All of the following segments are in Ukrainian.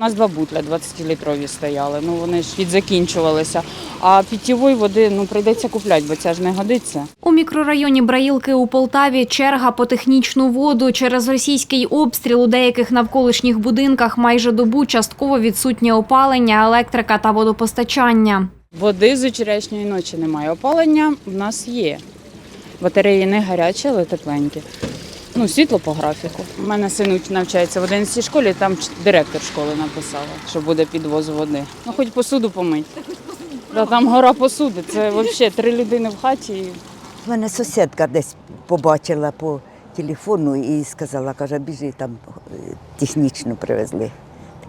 У нас два бутля 20-літрові стояли, ну вони ж відзакінчувалися. А питьової води ну, прийдеться купляти, бо це ж не годиться. У мікрорайоні Браїлки у Полтаві черга по технічну воду. Через російський обстріл у деяких навколишніх будинках майже добу частково відсутнє опалення, електрика та водопостачання. Води з вчорашньої ночі немає. Опалення в нас є. Батареї не гарячі, але тепленькі. Ну, світло по графіку. У мене син навчається в 11 школі, там директор школи написала, що буде підвоз води. Ну, хоч посуду помить. Да, там гора посуди. Це взагалі три людини в хаті. і У мене сусідка десь побачила по телефону і сказала, каже, біжи там технічно привезли.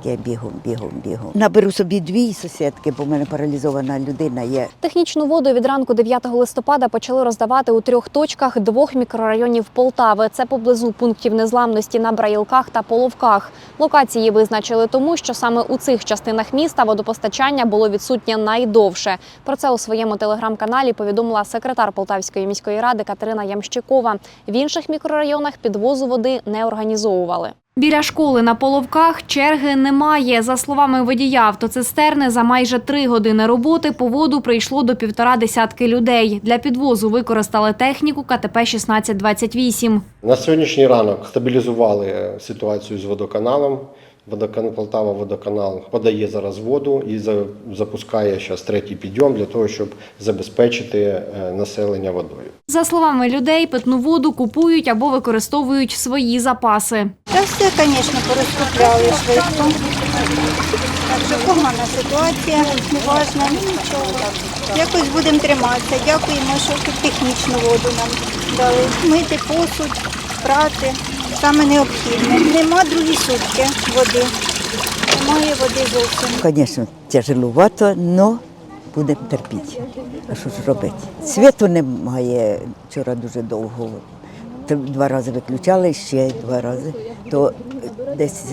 Таке бігом, бігом, бігом. Наберу собі дві сусідки, бо в мене паралізована людина є. Технічну воду від ранку 9 листопада почали роздавати у трьох точках двох мікрорайонів Полтави. Це поблизу пунктів незламності на Браїлках та Половках. Локації визначили тому, що саме у цих частинах міста водопостачання було відсутнє найдовше. Про це у своєму телеграм-каналі повідомила секретар Полтавської міської ради Катерина Ямщикова. В інших мікрорайонах підвозу води не організовували. Біля школи на Половках черги немає. За словами водія автоцистерни, за майже три години роботи по воду прийшло до півтора десятки людей. Для підвозу використали техніку КТП 1628. На сьогоднішній ранок стабілізували е, ситуацію з водоканалом. Водоканал Полтава водоканал подає зараз воду і запускає зараз третій підйом для того, щоб забезпечити е, населення водою. За словами людей, питну воду купують або використовують свої запаси. Та все, звісно, порозкупляли швидко. Так погана ситуація, неважна, ну нічого. Якось будемо триматися. Дякуємо, що тут технічну воду нам дали. Мити посуд, прати. Саме необхідне. Нема другі сутки води. Немає води зовсім. Звісно, тяжелувато, але будемо терпіти. А що ж робити? Світу немає вчора дуже довго. Два рази виключали, ще два рази. То десь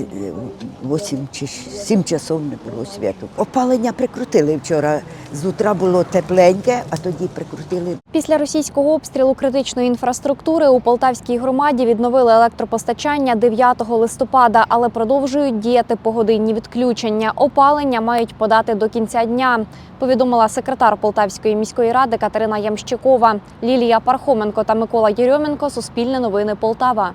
8 чи 7 часов не було світу. Опалення прикрутили вчора. З утра було тепленьке, а тоді прикрутили Після російського обстрілу критичної інфраструктури у Полтавській громаді відновили електропостачання 9 листопада, але продовжують діяти погодинні відключення. Опалення мають подати до кінця дня. Повідомила секретар Полтавської міської ради Катерина Ямщикова. Лілія Пархоменко та Микола Єрьоменко. Суспільне новини Полтава.